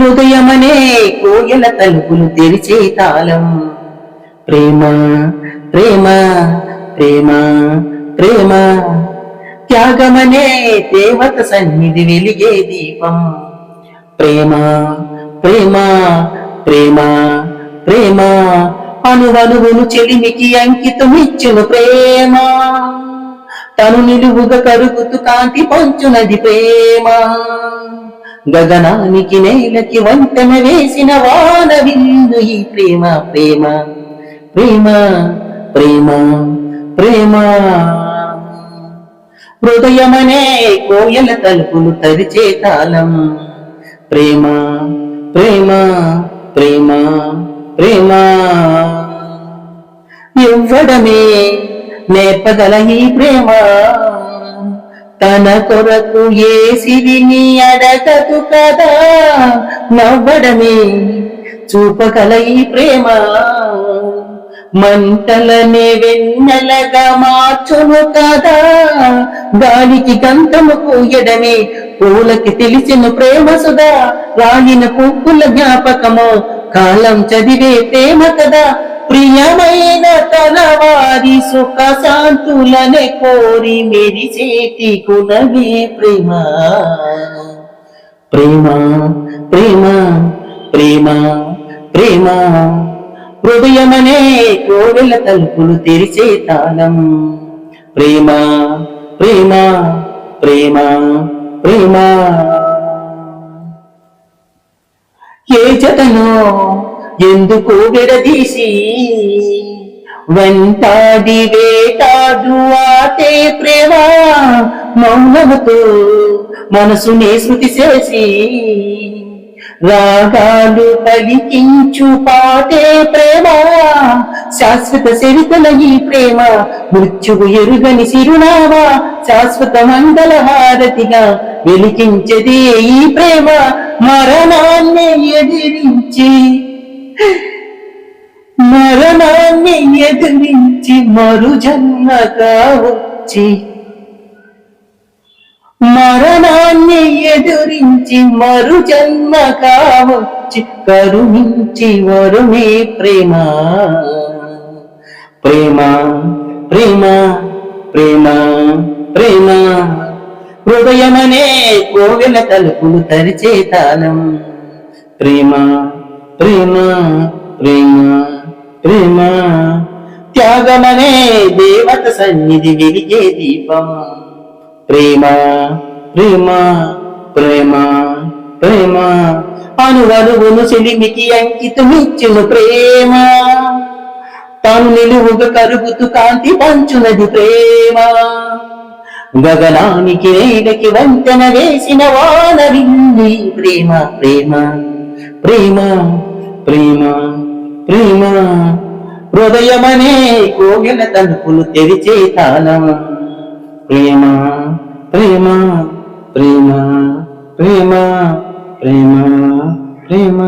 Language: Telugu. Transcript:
హృదయమనే కోయల తలుపులు తెరిచే తాళం. ప్రేమ ప్రేమ ప్రేమ ప్రేమ. త్యాగమనే దేవత సన్నిధి వెలిగే దీపం. ప్రేమ ప్రేమ ప్రేమ ప్రేమ. అనువనువును చెలిమికి అంకితమిచ్చును ప్రేమ. తను నిలువుగా కరుగుతూ కాంతి పంచునది ప్రేమ. గగనానికి నేలకి వంతెన వేసిన వాన విందు ఈ ప్రేమ ప్రేమ ప్రేమ ప్రేమ ప్రేమ. హృదయమనే కోయల తలుపులు తరిచే తాళం. ప్రేమ ప్రేమ ప్రేమ ప్రేమ. ఇవ్వడమే నేర్పగల ఈ ప్రేమ. తన కొరకు ఏసిరిని అడగదు కదా. నవ్వడమే చూపగల ఈ ప్రేమ. మంటలనే వెన్నెలగా మార్చును కదా. గాలికి గంధము పూయడమే పూలకి తెలిసిన ప్రేమ సుధా. రాలిన పువ్వుల జ్ఞాపకము కాలం చదివే ప్రేమ కదా. ప్రియమైన తన వారి సుఖ శాంతులనే కోరి మెరి చేతి కులవే ప్రేమ. ప్రేమ ప్రేమ ప్రేమ ప్రేమ. హృదయమనే కోవెల తలుపులు తెరిచే తాళం. ప్రేమ ప్రేమ ప్రేమ ప్రేమ. ఏ జతనో ఎందుకు విడదీసి? వెంటాడి వేటాడు ఆటే ప్రేమ మౌనముతో మనసుని శృతి చేసి. రాగాలు పలికించు పాటే ప్రేమ శాశ్వత చరితల ఈ ప్రేమ మృత్యువు ఎరుగని సిరునామా శాశ్వత మంగళ హారతిగా వెలికించదే ఈ ప్రేమ మరణాన్ని ఎదిరించి. మరణాన్ని ఎదిరించి మరు జన్మగా వచ్చి మరణాన్ని ఎదురించి మరు జన్మ కావచ్చి కరుణించి వరుణే ప్రేమ. ప్రేమ ప్రేమ ప్రేమ ప్రేమ. హృదయమనే కోవెల తలుపులు తరిచే తాళం. ప్రేమ ప్రేమ ప్రేమ ప్రేమ త్యాగమనే దేవత సన్నిధి వెలిగే దీపం. ప్రేమ ప్రేమ ప్రేమ ప్రేమ. అనువరువును చెలిమికి అంకితమిచ్చును ప్రేమ. తాను నిలువుగా కరుగుతూ కాంతి పంచునది ప్రేమ. గగనానికి రేడకి వంతెన వేసిన వానవింది. ప్రేమ ప్రేమ ప్రేమ. ప్రేమ ప్రేమ హృదయమనే కోగిన తలుపులు తెరిచే తాళం ప్రేమ ప్రేమ ప్రేమ ప్రేమ ప్రేమ ప్రేమ.